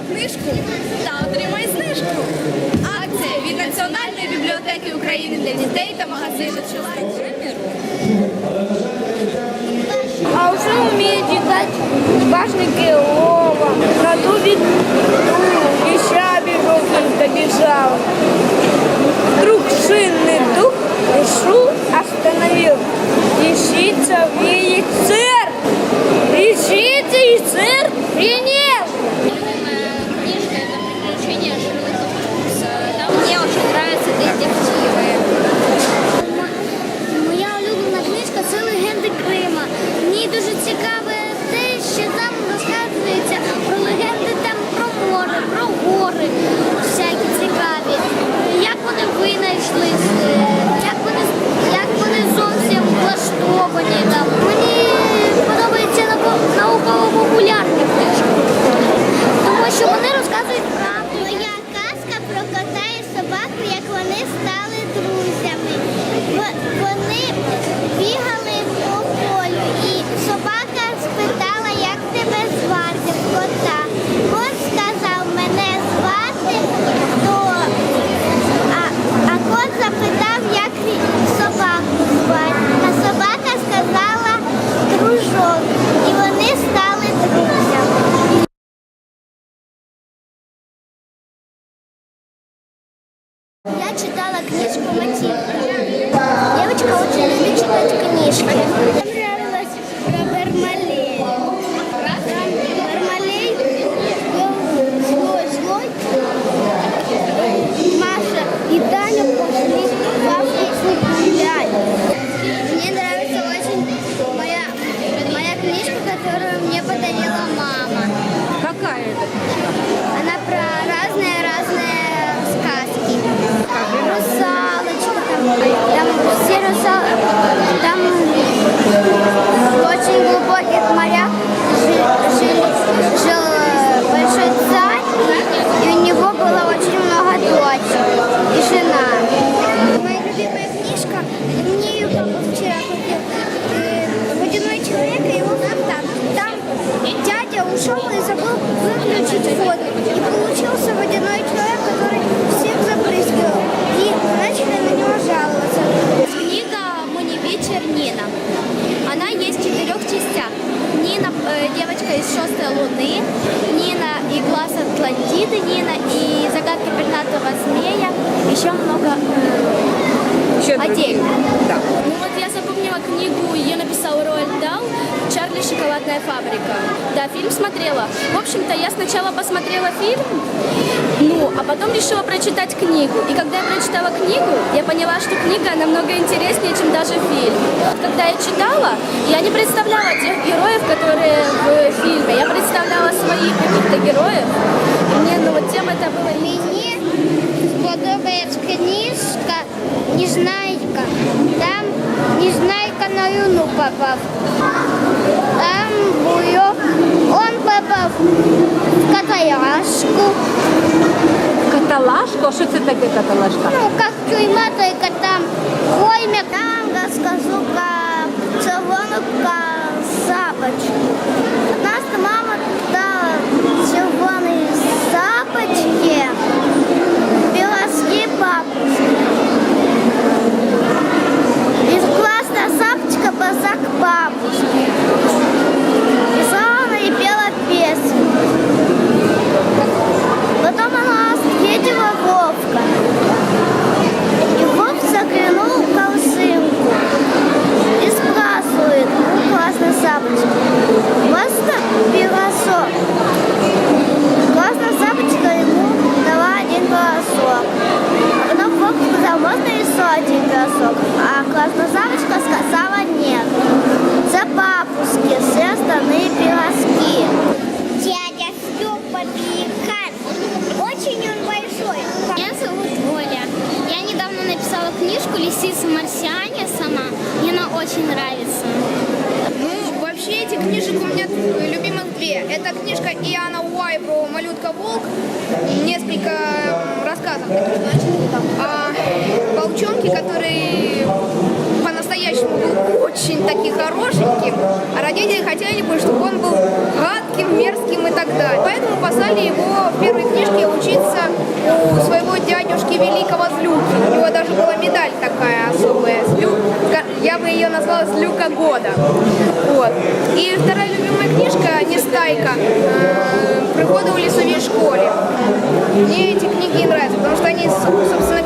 книжку та отримай знижку. Акція від Національної бібліотеки України для дітей та магазину А вже вміють читати башники Лова, на від і щабі та біжав. Вдруг читала книжку Матильда. Девочка очень любит читать книжки. Мне нравилось про Бармалея. Там Бармалей был злой-злой. Маша и Таня пошли в Африку гулять. Мне нравится очень моя, моя книжка, которую мне подарила мама. Какая это? Там русалки, там очень глубоких морях жи- жили- жил э, большой царь, и у него было очень много дочек и жена. Моя любимая книжка, мне ее папа вчера купил, э, «Водяной человек и его фонтан». Там дядя ушел и забыл выключить воду. И получился водяной человек, который всех забрызгивал. И начали на него жаловаться. Книга «Мы вечер» Нина. Она есть в четырех частях. Нина, э, девочка из шестой луны, Нина и глаз Атлантиды, Нина и загадки пернатого змея, еще много э, отдельно. Ну вот я запомнила книгу, ее написал Роальд Дал «Чарли. Шоколадная фабрика». Да, фильм смотрела. В общем-то, я сначала посмотрела фильм, ну, а потом решила прочитать книгу. И когда я прочитала книгу, я поняла, что книга намного интереснее, чем даже фильм. Когда я читала, я не представляла тех героев, которые в фильме. Я представляла своих каких-то героев. И мне, ну, вот тем это было Мені сподобається книжка Незнайка. Там Незнайка на юну попав. Там було, он попав в катаяшку. Каталашка? Що це таке каталашка? Ну, как тюрьма, только там коймя. Там расскажу про червону започку. Книжку «Лисица марсиане» сама. Мне она очень нравится. Ну, вообще этих книжек у меня любимых две. Это книжка Иоанна Уай про малютка волк. Несколько рассказов таких, знаете, о волчонке, который по-настоящему был очень таки хорошеньким, а родители хотели бы, чтобы он был бы ее назвала Злюка года. Вот. И вторая любимая книжка «Нестайка. Э, Пригоды у лесовой школе». Мне эти книги нравятся, потому что они, собственно,